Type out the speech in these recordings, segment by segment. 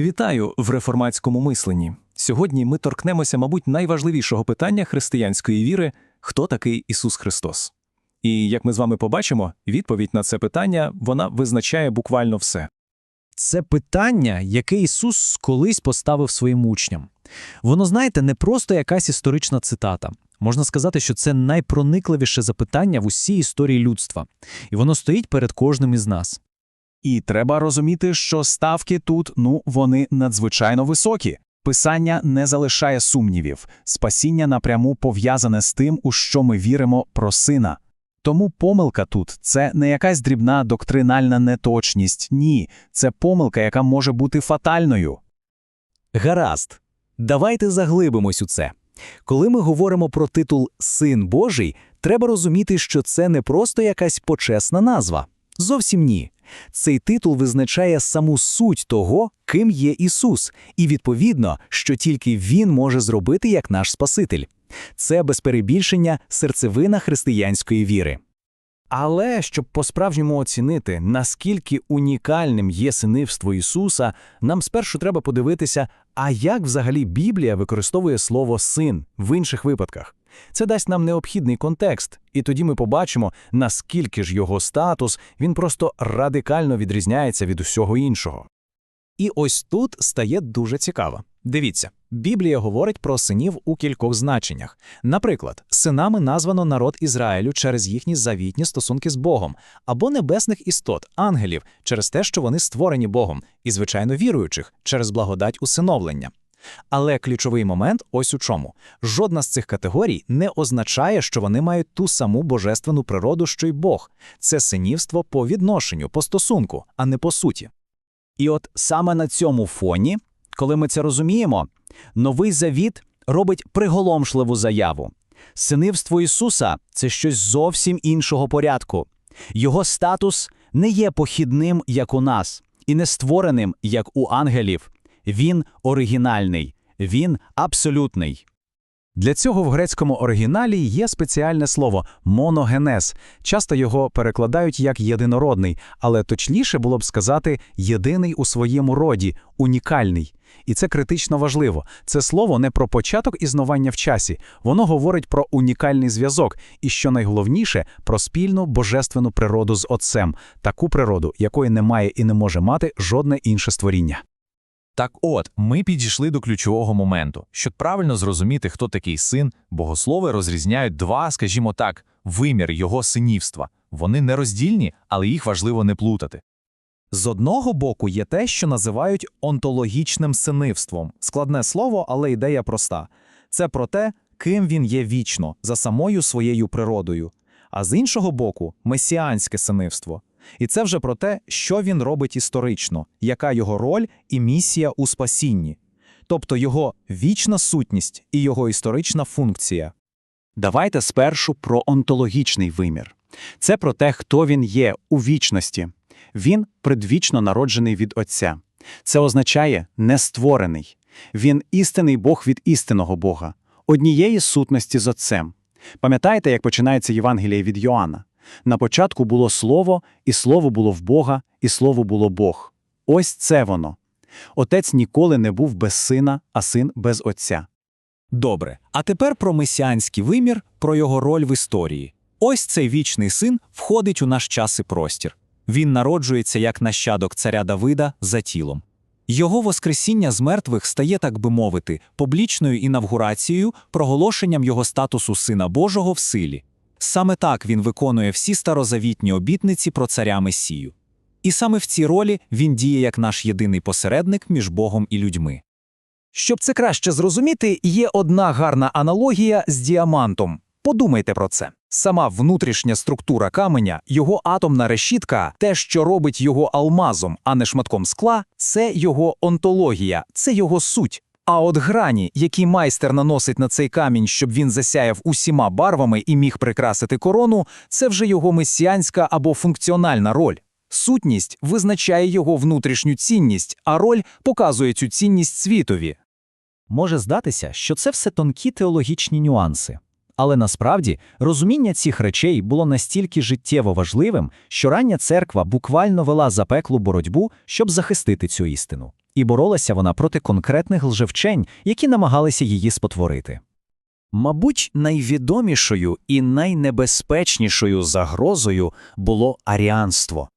Вітаю в реформатському мисленні. Сьогодні ми торкнемося, мабуть, найважливішого питання християнської віри хто такий Ісус Христос. І як ми з вами побачимо, відповідь на це питання вона визначає буквально все. Це питання, яке Ісус колись поставив своїм учням. Воно, знаєте, не просто якась історична цитата. Можна сказати, що це найпроникливіше запитання в усій історії людства, і воно стоїть перед кожним із нас. І треба розуміти, що ставки тут, ну, вони надзвичайно високі. Писання не залишає сумнівів, спасіння напряму пов'язане з тим, у що ми віримо про сина. Тому помилка тут це не якась дрібна доктринальна неточність, ні, це помилка, яка може бути фатальною. Гаразд, давайте заглибимось у це. Коли ми говоримо про титул Син Божий, треба розуміти, що це не просто якась почесна назва. Зовсім ні. Цей титул визначає саму суть того, ким є Ісус, і відповідно, що тільки Він може зробити як наш Спаситель. Це без перебільшення серцевина християнської віри. Але щоб по-справжньому оцінити, наскільки унікальним є синивство Ісуса, нам спершу треба подивитися, а як взагалі Біблія використовує слово син в інших випадках. Це дасть нам необхідний контекст, і тоді ми побачимо, наскільки ж його статус він просто радикально відрізняється від усього іншого. І ось тут стає дуже цікаво. Дивіться, Біблія говорить про синів у кількох значеннях. Наприклад, синами названо народ Ізраїлю через їхні завітні стосунки з Богом, або небесних істот, ангелів, через те, що вони створені Богом, і, звичайно, віруючих через благодать усиновлення. Але ключовий момент ось у чому: жодна з цих категорій не означає, що вони мають ту саму божественну природу, що й Бог. Це синівство по відношенню, по стосунку, а не по суті. І от саме на цьому фоні, коли ми це розуміємо, новий завіт робить приголомшливу заяву. Синивство Ісуса це щось зовсім іншого порядку. Його статус не є похідним, як у нас, і не створеним, як у ангелів. Він оригінальний, він абсолютний. Для цього в грецькому оригіналі є спеціальне слово моногенез. Часто його перекладають як єдинородний, але точніше було б сказати єдиний у своєму роді, унікальний. І це критично важливо. Це слово не про початок існування в часі, воно говорить про унікальний зв'язок, і що найголовніше, про спільну божественну природу з Отцем, таку природу, якої немає і не може мати жодне інше створіння. Так от, ми підійшли до ключового моменту. Щоб правильно зрозуміти, хто такий син, богослови розрізняють два, скажімо так, вимір його синівства. Вони нероздільні, але їх важливо не плутати. З одного боку є те, що називають онтологічним синивством. Складне слово, але ідея проста. Це про те, ким він є вічно, за самою своєю природою. А з іншого боку, месіанське синивство. І це вже про те, що він робить історично, яка його роль і місія у спасінні, тобто його вічна сутність і його історична функція. Давайте спершу про онтологічний вимір. Це про те, хто він є у вічності. Він предвічно народжений від Отця. Це означає нестворений. Він істинний Бог від істинного Бога, однієї сутності з Отцем. Пам'ятаєте, як починається Євангеліє від Йоанна? На початку було слово, і слово було в Бога, і слово було Бог. Ось це воно. Отець ніколи не був без сина, а син без отця. Добре, а тепер про месіанський вимір, про його роль в історії. Ось цей вічний син входить у наш час і простір. Він народжується як нащадок царя Давида за тілом. Його воскресіння з мертвих стає, так би мовити, публічною інавгурацією, проголошенням його статусу Сина Божого в силі. Саме так він виконує всі старозавітні обітниці про царя Месію. І саме в цій ролі він діє як наш єдиний посередник між Богом і людьми. Щоб це краще зрозуміти, є одна гарна аналогія з діамантом. Подумайте про це. Сама внутрішня структура каменя, його атомна решітка, те, що робить його алмазом, а не шматком скла, це його онтологія, це його суть. А от грані, які майстер наносить на цей камінь, щоб він засяяв усіма барвами і міг прикрасити корону, це вже його месіанська або функціональна роль. Сутність визначає його внутрішню цінність, а роль показує цю цінність світові. Може здатися, що це все тонкі теологічні нюанси. Але насправді розуміння цих речей було настільки життєво важливим, що рання церква буквально вела запеклу боротьбу, щоб захистити цю істину. І боролася вона проти конкретних лжевчень, які намагалися її спотворити. Мабуть, найвідомішою і найнебезпечнішою загрозою було аріанство.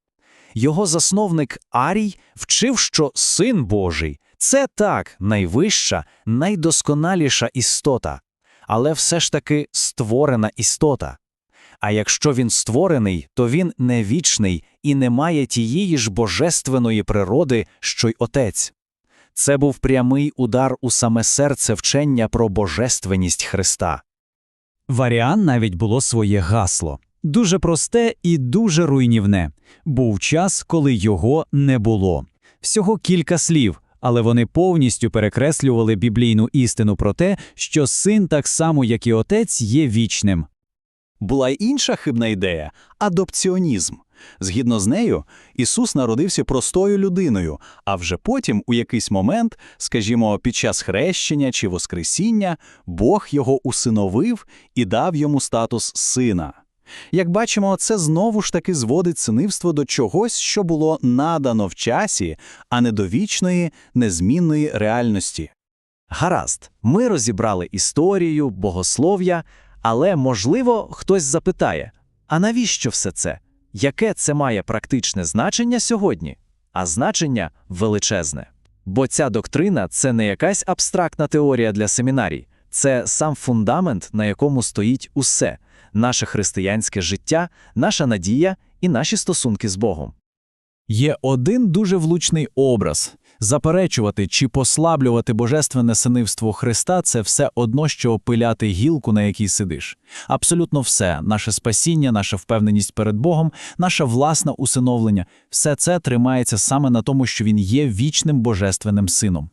Його засновник Арій вчив, що Син Божий це так найвища, найдосконаліша істота, але все ж таки створена істота. А якщо він створений, то він не вічний і не має тієї ж божественної природи, що й отець. Це був прямий удар у саме серце вчення про божественність Христа. Варіан навіть було своє гасло. Дуже просте і дуже руйнівне. Був час, коли його не було. Всього кілька слів, але вони повністю перекреслювали біблійну істину про те, що син, так само як і отець, є вічним. Була й інша хибна ідея адопціонізм. Згідно з нею, Ісус народився простою людиною, а вже потім, у якийсь момент, скажімо, під час хрещення чи воскресіння, Бог його усиновив і дав йому статус сина. Як бачимо, це знову ж таки зводить синивство до чогось, що було надано в часі, а не до вічної, незмінної реальності. Гаразд, ми розібрали історію, богослов'я, але, можливо, хтось запитає: а навіщо все це? Яке це має практичне значення сьогодні? А значення величезне. Бо ця доктрина це не якась абстрактна теорія для семінарій, це сам фундамент, на якому стоїть усе наше християнське життя, наша надія і наші стосунки з Богом. Є один дуже влучний образ. Заперечувати чи послаблювати божественне синивство Христа це все одно, що опиляти гілку, на якій сидиш. Абсолютно все наше спасіння, наша впевненість перед Богом, наше власне усиновлення все це тримається саме на тому, що він є вічним божественним сином.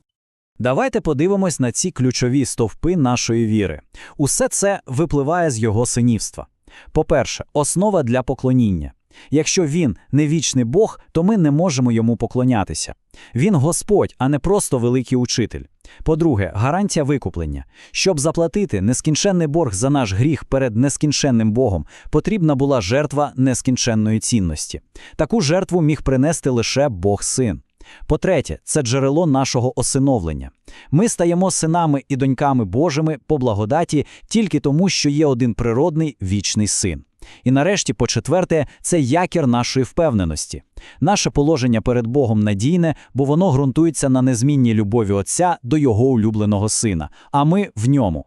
Давайте подивимось на ці ключові стовпи нашої віри. Усе це випливає з його синівства. По-перше, основа для поклоніння. Якщо він не вічний Бог, то ми не можемо йому поклонятися. Він Господь, а не просто великий учитель. По-друге, гарантія викуплення. Щоб заплатити нескінченний борг за наш гріх перед нескінченним Богом, потрібна була жертва нескінченної цінності. Таку жертву міг принести лише Бог Син. По-третє, це джерело нашого осиновлення. Ми стаємо синами і доньками Божими по благодаті тільки тому, що є один природний вічний син. І нарешті, по-четверте, це якір нашої впевненості. Наше положення перед Богом надійне, бо воно ґрунтується на незмінній любові Отця до його улюбленого сина, а ми в ньому.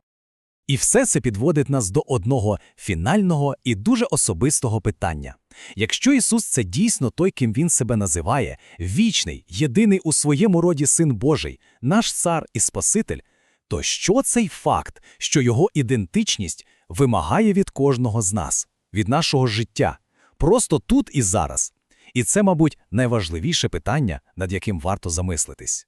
І все це підводить нас до одного фінального і дуже особистого питання. Якщо Ісус це дійсно той, ким Він себе називає, вічний, єдиний у своєму роді Син Божий, наш цар і Спаситель, то що цей факт, що Його ідентичність вимагає від кожного з нас, від нашого життя, просто тут і зараз? І це, мабуть, найважливіше питання, над яким варто замислитись.